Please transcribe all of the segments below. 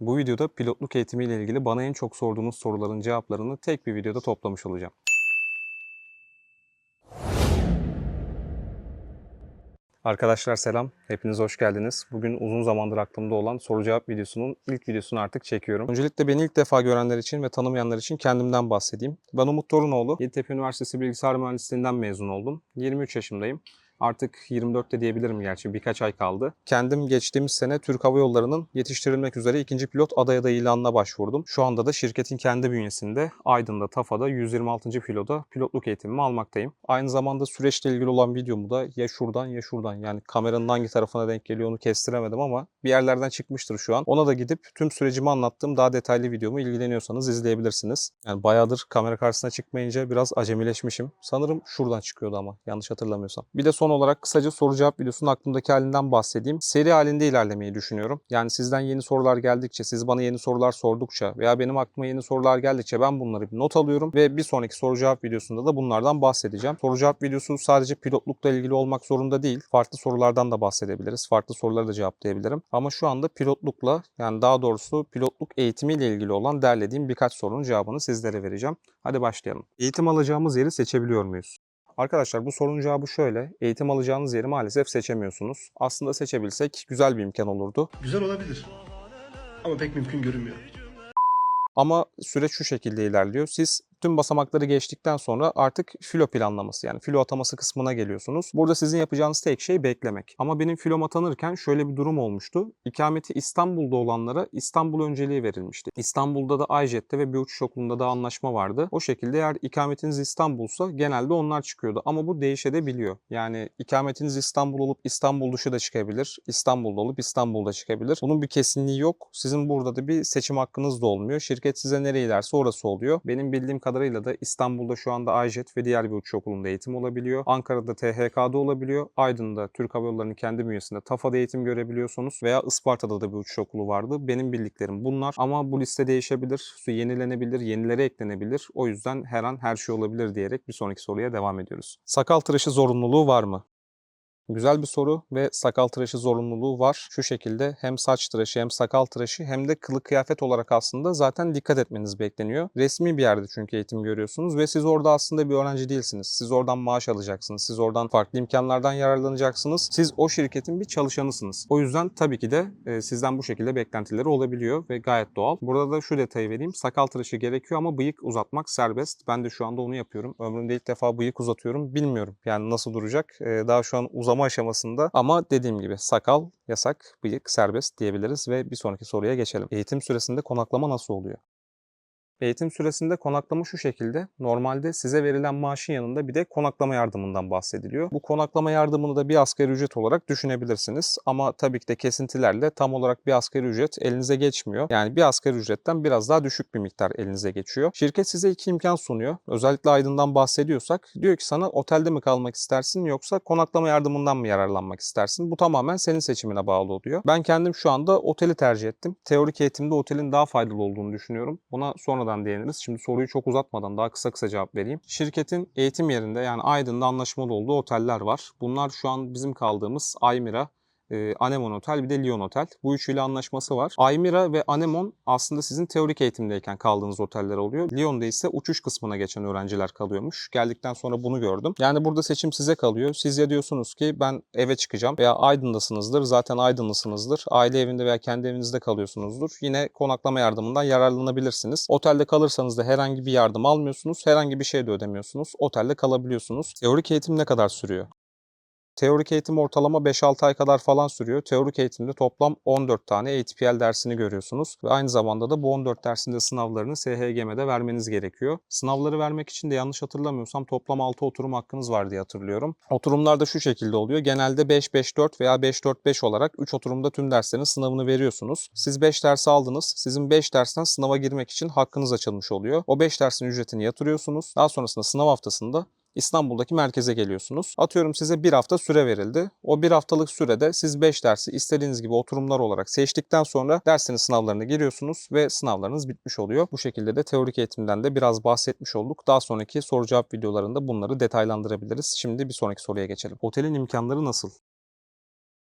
Bu videoda pilotluk eğitimiyle ilgili bana en çok sorduğunuz soruların cevaplarını tek bir videoda toplamış olacağım. Arkadaşlar selam, hepiniz hoş geldiniz. Bugün uzun zamandır aklımda olan soru cevap videosunun ilk videosunu artık çekiyorum. Öncelikle beni ilk defa görenler için ve tanımayanlar için kendimden bahsedeyim. Ben Umut Torunoğlu, Yeditepe Üniversitesi Bilgisayar Mühendisliğinden mezun oldum. 23 yaşındayım. Artık 24 de diyebilirim gerçi birkaç ay kaldı. Kendim geçtiğimiz sene Türk Hava Yolları'nın yetiştirilmek üzere ikinci pilot aday adayı ilanına başvurdum. Şu anda da şirketin kendi bünyesinde Aydın'da TAFA'da 126. filoda pilotluk eğitimimi almaktayım. Aynı zamanda süreçle ilgili olan videomu da ya şuradan ya şuradan yani kameranın hangi tarafına denk geliyor onu kestiremedim ama bir yerlerden çıkmıştır şu an. Ona da gidip tüm sürecimi anlattığım daha detaylı videomu ilgileniyorsanız izleyebilirsiniz. Yani bayağıdır kamera karşısına çıkmayınca biraz acemileşmişim. Sanırım şuradan çıkıyordu ama yanlış hatırlamıyorsam. Bir de son olarak kısaca soru cevap videosunun aklımdaki halinden bahsedeyim. Seri halinde ilerlemeyi düşünüyorum. Yani sizden yeni sorular geldikçe, siz bana yeni sorular sordukça veya benim aklıma yeni sorular geldikçe ben bunları bir not alıyorum ve bir sonraki soru cevap videosunda da bunlardan bahsedeceğim. Soru cevap videosu sadece pilotlukla ilgili olmak zorunda değil. Farklı sorulardan da bahsedebiliriz. Farklı soruları da cevaplayabilirim. Ama şu anda pilotlukla yani daha doğrusu pilotluk eğitimiyle ilgili olan derlediğim birkaç sorunun cevabını sizlere vereceğim. Hadi başlayalım. Eğitim alacağımız yeri seçebiliyor muyuz? Arkadaşlar bu sorunun cevabı şöyle. Eğitim alacağınız yeri maalesef seçemiyorsunuz. Aslında seçebilsek güzel bir imkan olurdu. Güzel olabilir. Ama pek mümkün görünmüyor. Ama süreç şu şekilde ilerliyor. Siz tüm basamakları geçtikten sonra artık filo planlaması yani filo ataması kısmına geliyorsunuz. Burada sizin yapacağınız tek şey beklemek. Ama benim filom atanırken şöyle bir durum olmuştu. İkameti İstanbul'da olanlara İstanbul önceliği verilmişti. İstanbul'da da iJet'te ve bir uçuş okulunda da anlaşma vardı. O şekilde eğer ikametiniz İstanbul'sa genelde onlar çıkıyordu. Ama bu değişebiliyor. Yani ikametiniz İstanbul olup İstanbul dışı da çıkabilir. İstanbul'da olup İstanbul'da çıkabilir. Bunun bir kesinliği yok. Sizin burada da bir seçim hakkınız da olmuyor. Şirket size nereye ilerse orası oluyor. Benim bildiğim kadarıyla da İstanbul'da şu anda iJet ve diğer bir uçuş okulunda eğitim olabiliyor. Ankara'da THK'da olabiliyor. Aydın'da Türk Hava Yolları'nın kendi bünyesinde TAFA'da eğitim görebiliyorsunuz veya Isparta'da da bir uçuş okulu vardı. Benim bildiklerim bunlar ama bu liste değişebilir, yenilenebilir, yenilere eklenebilir. O yüzden her an her şey olabilir diyerek bir sonraki soruya devam ediyoruz. Sakal tıraşı zorunluluğu var mı? Güzel bir soru ve sakal tıraşı zorunluluğu var. Şu şekilde hem saç tıraşı hem sakal tıraşı hem de kılık kıyafet olarak aslında zaten dikkat etmeniz bekleniyor. Resmi bir yerde çünkü eğitim görüyorsunuz ve siz orada aslında bir öğrenci değilsiniz. Siz oradan maaş alacaksınız. Siz oradan farklı imkanlardan yararlanacaksınız. Siz o şirketin bir çalışanısınız. O yüzden tabii ki de e, sizden bu şekilde beklentileri olabiliyor ve gayet doğal. Burada da şu detayı vereyim. Sakal tıraşı gerekiyor ama bıyık uzatmak serbest. Ben de şu anda onu yapıyorum. Ömrümde ilk defa bıyık uzatıyorum. Bilmiyorum yani nasıl duracak. E, daha şu an uzama aşamasında ama dediğim gibi sakal yasak, bıyık serbest diyebiliriz ve bir sonraki soruya geçelim. Eğitim süresinde konaklama nasıl oluyor? Eğitim süresinde konaklama şu şekilde. Normalde size verilen maaşın yanında bir de konaklama yardımından bahsediliyor. Bu konaklama yardımını da bir asgari ücret olarak düşünebilirsiniz. Ama tabii ki de kesintilerle tam olarak bir asgari ücret elinize geçmiyor. Yani bir asgari ücretten biraz daha düşük bir miktar elinize geçiyor. Şirket size iki imkan sunuyor. Özellikle Aydın'dan bahsediyorsak diyor ki sana otelde mi kalmak istersin yoksa konaklama yardımından mı yararlanmak istersin? Bu tamamen senin seçimine bağlı oluyor. Ben kendim şu anda oteli tercih ettim. Teorik eğitimde otelin daha faydalı olduğunu düşünüyorum. Buna sonradan değiniriz. Şimdi soruyu çok uzatmadan daha kısa kısa cevap vereyim. Şirketin eğitim yerinde yani Aydın'da anlaşmalı olduğu oteller var. Bunlar şu an bizim kaldığımız Aymira, e, Anemon Otel bir de Lyon Otel. Bu üçüyle anlaşması var. Aymira ve Anemon aslında sizin teorik eğitimdeyken kaldığınız oteller oluyor. Lyon'da ise uçuş kısmına geçen öğrenciler kalıyormuş. Geldikten sonra bunu gördüm. Yani burada seçim size kalıyor. Siz ya diyorsunuz ki ben eve çıkacağım veya Aydın'dasınızdır. Zaten Aydınlısınızdır. Aile evinde veya kendi evinizde kalıyorsunuzdur. Yine konaklama yardımından yararlanabilirsiniz. Otelde kalırsanız da herhangi bir yardım almıyorsunuz. Herhangi bir şey de ödemiyorsunuz. Otelde kalabiliyorsunuz. Teorik eğitim ne kadar sürüyor? Teorik eğitim ortalama 5-6 ay kadar falan sürüyor. Teorik eğitimde toplam 14 tane ATPL dersini görüyorsunuz. Ve aynı zamanda da bu 14 dersin de sınavlarını SHGM'de vermeniz gerekiyor. Sınavları vermek için de yanlış hatırlamıyorsam toplam 6 oturum hakkınız var diye hatırlıyorum. Oturumlar da şu şekilde oluyor. Genelde 5-5-4 veya 5-4-5 olarak 3 oturumda tüm derslerin sınavını veriyorsunuz. Siz 5 ders aldınız. Sizin 5 dersten sınava girmek için hakkınız açılmış oluyor. O 5 dersin ücretini yatırıyorsunuz. Daha sonrasında sınav haftasında İstanbul'daki merkeze geliyorsunuz. Atıyorum size bir hafta süre verildi. O bir haftalık sürede siz 5 dersi istediğiniz gibi oturumlar olarak seçtikten sonra dersinin sınavlarına giriyorsunuz ve sınavlarınız bitmiş oluyor. Bu şekilde de teorik eğitimden de biraz bahsetmiş olduk. Daha sonraki soru cevap videolarında bunları detaylandırabiliriz. Şimdi bir sonraki soruya geçelim. Otelin imkanları nasıl?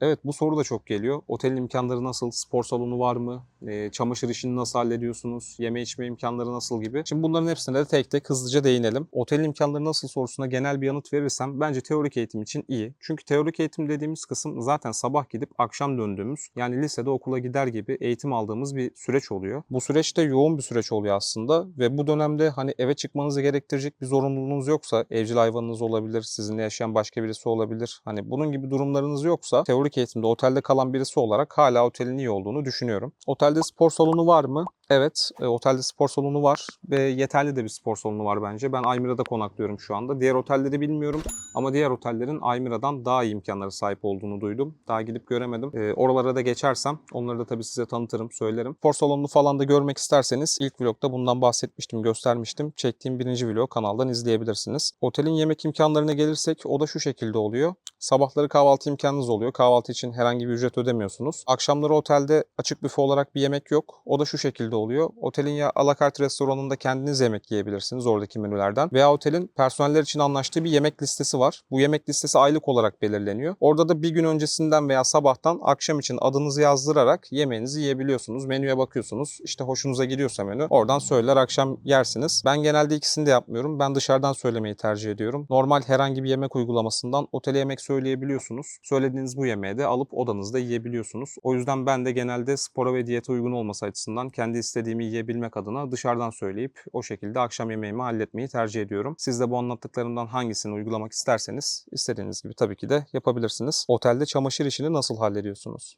Evet bu soru da çok geliyor. Otelin imkanları nasıl? Spor salonu var mı? Ee, çamaşır işini nasıl hallediyorsunuz? Yeme içme imkanları nasıl gibi? Şimdi bunların hepsine de tek tek hızlıca değinelim. Otelin imkanları nasıl sorusuna genel bir yanıt verirsem bence teorik eğitim için iyi. Çünkü teorik eğitim dediğimiz kısım zaten sabah gidip akşam döndüğümüz yani lisede okula gider gibi eğitim aldığımız bir süreç oluyor. Bu süreçte yoğun bir süreç oluyor aslında ve bu dönemde hani eve çıkmanızı gerektirecek bir zorunluluğunuz yoksa evcil hayvanınız olabilir, sizinle yaşayan başka birisi olabilir. Hani bunun gibi durumlarınız yoksa teorik eğitimde otelde kalan birisi olarak hala otelin iyi olduğunu düşünüyorum. Otelde spor salonu var mı? Evet, e, otelde spor salonu var ve yeterli de bir spor salonu var bence. Ben Aymira'da konaklıyorum şu anda. Diğer otelleri bilmiyorum ama diğer otellerin Aymira'dan daha iyi imkanlara sahip olduğunu duydum. Daha gidip göremedim. E, oralara da geçersem onları da tabii size tanıtırım, söylerim. Spor salonunu falan da görmek isterseniz ilk vlogda bundan bahsetmiştim, göstermiştim. Çektiğim birinci vlog kanaldan izleyebilirsiniz. Otelin yemek imkanlarına gelirsek o da şu şekilde oluyor. Sabahları kahvaltı imkanınız oluyor. Kahvaltı için herhangi bir ücret ödemiyorsunuz. Akşamları otelde açık büfe olarak bir yemek yok. O da şu şekilde oluyor. Otelin ya alakart restoranında kendiniz yemek yiyebilirsiniz oradaki menülerden. Veya otelin personeller için anlaştığı bir yemek listesi var. Bu yemek listesi aylık olarak belirleniyor. Orada da bir gün öncesinden veya sabahtan akşam için adınızı yazdırarak yemeğinizi yiyebiliyorsunuz. Menüye bakıyorsunuz. İşte hoşunuza gidiyorsa menü oradan söyler akşam yersiniz. Ben genelde ikisini de yapmıyorum. Ben dışarıdan söylemeyi tercih ediyorum. Normal herhangi bir yemek uygulamasından otele yemek söyleyebiliyorsunuz. Söylediğiniz bu yemeği de alıp odanızda yiyebiliyorsunuz. O yüzden ben de genelde spora ve diyete uygun olması açısından kendi istediğimi yiyebilmek adına dışarıdan söyleyip o şekilde akşam yemeğimi halletmeyi tercih ediyorum. Siz de bu anlattıklarımdan hangisini uygulamak isterseniz istediğiniz gibi tabii ki de yapabilirsiniz. Otelde çamaşır işini nasıl hallediyorsunuz?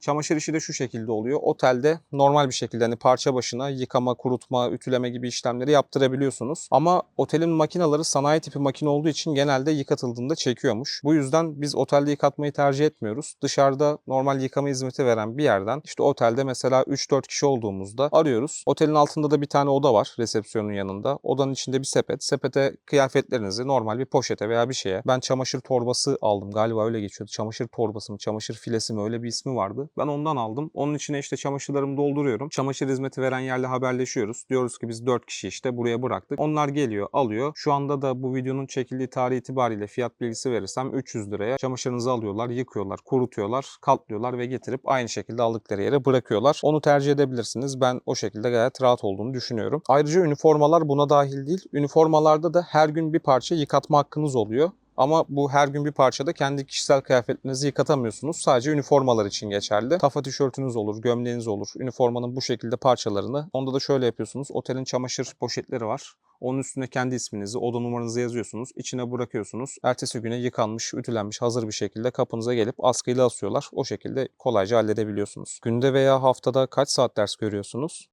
Çamaşır işi de şu şekilde oluyor. Otelde normal bir şekilde hani parça başına yıkama, kurutma, ütüleme gibi işlemleri yaptırabiliyorsunuz. Ama otelin makineleri sanayi tipi makine olduğu için genelde yıkatıldığında çekiyormuş. Bu yüzden biz otelde yıkatmayı tercih etmiyoruz. Dışarıda normal yıkama hizmeti veren bir yerden işte otelde mesela 3-4 kişi olduğumuzda arıyoruz. Otelin altında da bir tane oda var resepsiyonun yanında. Odanın içinde bir sepet. Sepete kıyafetlerinizi normal bir poşete veya bir şeye. Ben çamaşır torbası aldım. Galiba öyle geçiyordu. Çamaşır torbası mı, çamaşır filesi mi öyle bir ismi vardı. Ben ondan aldım. Onun içine işte çamaşırlarımı dolduruyorum. Çamaşır hizmeti veren yerle haberleşiyoruz. Diyoruz ki biz 4 kişi işte buraya bıraktık. Onlar geliyor, alıyor. Şu anda da bu videonun çekildiği tarih itibariyle fiyat bilgisi verirsem 300 liraya çamaşırınızı alıyorlar, yıkıyorlar, kurutuyorlar, katlıyorlar ve getirip aynı şekilde aldıkları yere bırakıyorlar. Onu tercih edebilirsiniz. Ben o şekilde gayet rahat olduğunu düşünüyorum. Ayrıca üniformalar buna dahil değil. Üniformalarda da her gün bir parça yıkatma hakkınız oluyor. Ama bu her gün bir parçada kendi kişisel kıyafetlerinizi yıkatamıyorsunuz. Sadece üniformalar için geçerli. Kafa tişörtünüz olur, gömleğiniz olur. Üniformanın bu şekilde parçalarını. Onda da şöyle yapıyorsunuz. Otelin çamaşır poşetleri var. Onun üstüne kendi isminizi, oda numaranızı yazıyorsunuz. İçine bırakıyorsunuz. Ertesi güne yıkanmış, ütülenmiş, hazır bir şekilde kapınıza gelip askıyla asıyorlar. O şekilde kolayca halledebiliyorsunuz. Günde veya haftada kaç saat ders görüyorsunuz?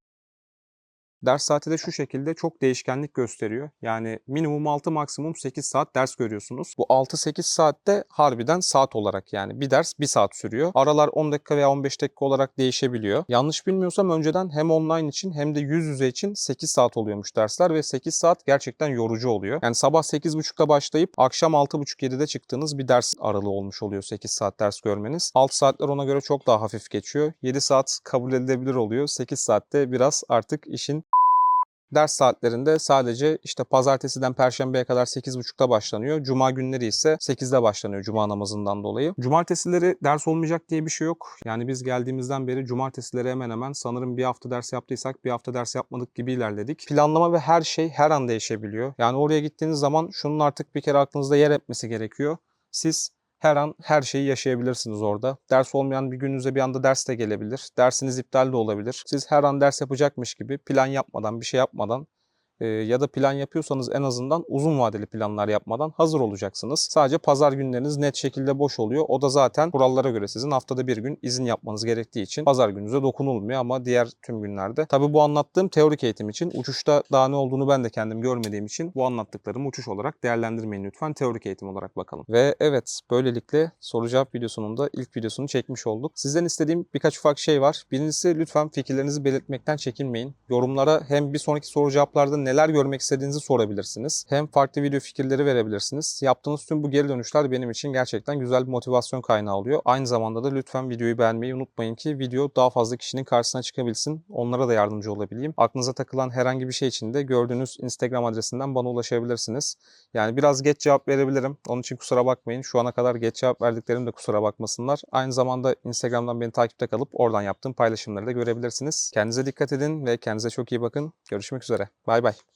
Ders saati de şu şekilde çok değişkenlik gösteriyor. Yani minimum 6 maksimum 8 saat ders görüyorsunuz. Bu 6-8 saatte harbiden saat olarak yani bir ders 1 saat sürüyor. Aralar 10 dakika veya 15 dakika olarak değişebiliyor. Yanlış bilmiyorsam önceden hem online için hem de yüz yüze için 8 saat oluyormuş dersler ve 8 saat gerçekten yorucu oluyor. Yani sabah 8.30'da başlayıp akşam 6.30-7'de çıktığınız bir ders aralığı olmuş oluyor 8 saat ders görmeniz. 6 saatler ona göre çok daha hafif geçiyor. 7 saat kabul edilebilir oluyor. 8 saatte biraz artık işin Ders saatlerinde sadece işte pazartesiden perşembeye kadar 8.30'da başlanıyor. Cuma günleri ise 8'de başlanıyor cuma namazından dolayı. Cumartesileri ders olmayacak diye bir şey yok. Yani biz geldiğimizden beri cumartesileri hemen hemen sanırım bir hafta ders yaptıysak bir hafta ders yapmadık gibi ilerledik. Planlama ve her şey her an değişebiliyor. Yani oraya gittiğiniz zaman şunun artık bir kere aklınızda yer etmesi gerekiyor. Siz her an her şeyi yaşayabilirsiniz orada. Ders olmayan bir gününüze bir anda ders de gelebilir. Dersiniz iptal de olabilir. Siz her an ders yapacakmış gibi plan yapmadan, bir şey yapmadan ya da plan yapıyorsanız en azından uzun vadeli planlar yapmadan hazır olacaksınız. Sadece pazar günleriniz net şekilde boş oluyor. O da zaten kurallara göre sizin haftada bir gün izin yapmanız gerektiği için pazar gününüze dokunulmuyor ama diğer tüm günlerde. Tabi bu anlattığım teorik eğitim için. Uçuşta daha ne olduğunu ben de kendim görmediğim için bu anlattıklarımı uçuş olarak değerlendirmeyin lütfen. Teorik eğitim olarak bakalım. Ve evet böylelikle soru cevap videosunun da ilk videosunu çekmiş olduk. Sizden istediğim birkaç ufak şey var. Birincisi lütfen fikirlerinizi belirtmekten çekinmeyin. Yorumlara hem bir sonraki soru cevaplarda neler görmek istediğinizi sorabilirsiniz. Hem farklı video fikirleri verebilirsiniz. Yaptığınız tüm bu geri dönüşler benim için gerçekten güzel bir motivasyon kaynağı oluyor. Aynı zamanda da lütfen videoyu beğenmeyi unutmayın ki video daha fazla kişinin karşısına çıkabilsin. Onlara da yardımcı olabileyim. Aklınıza takılan herhangi bir şey için de gördüğünüz Instagram adresinden bana ulaşabilirsiniz. Yani biraz geç cevap verebilirim. Onun için kusura bakmayın. Şu ana kadar geç cevap verdiklerim de kusura bakmasınlar. Aynı zamanda Instagram'dan beni takipte kalıp oradan yaptığım paylaşımları da görebilirsiniz. Kendinize dikkat edin ve kendinize çok iyi bakın. Görüşmek üzere. Bay bay.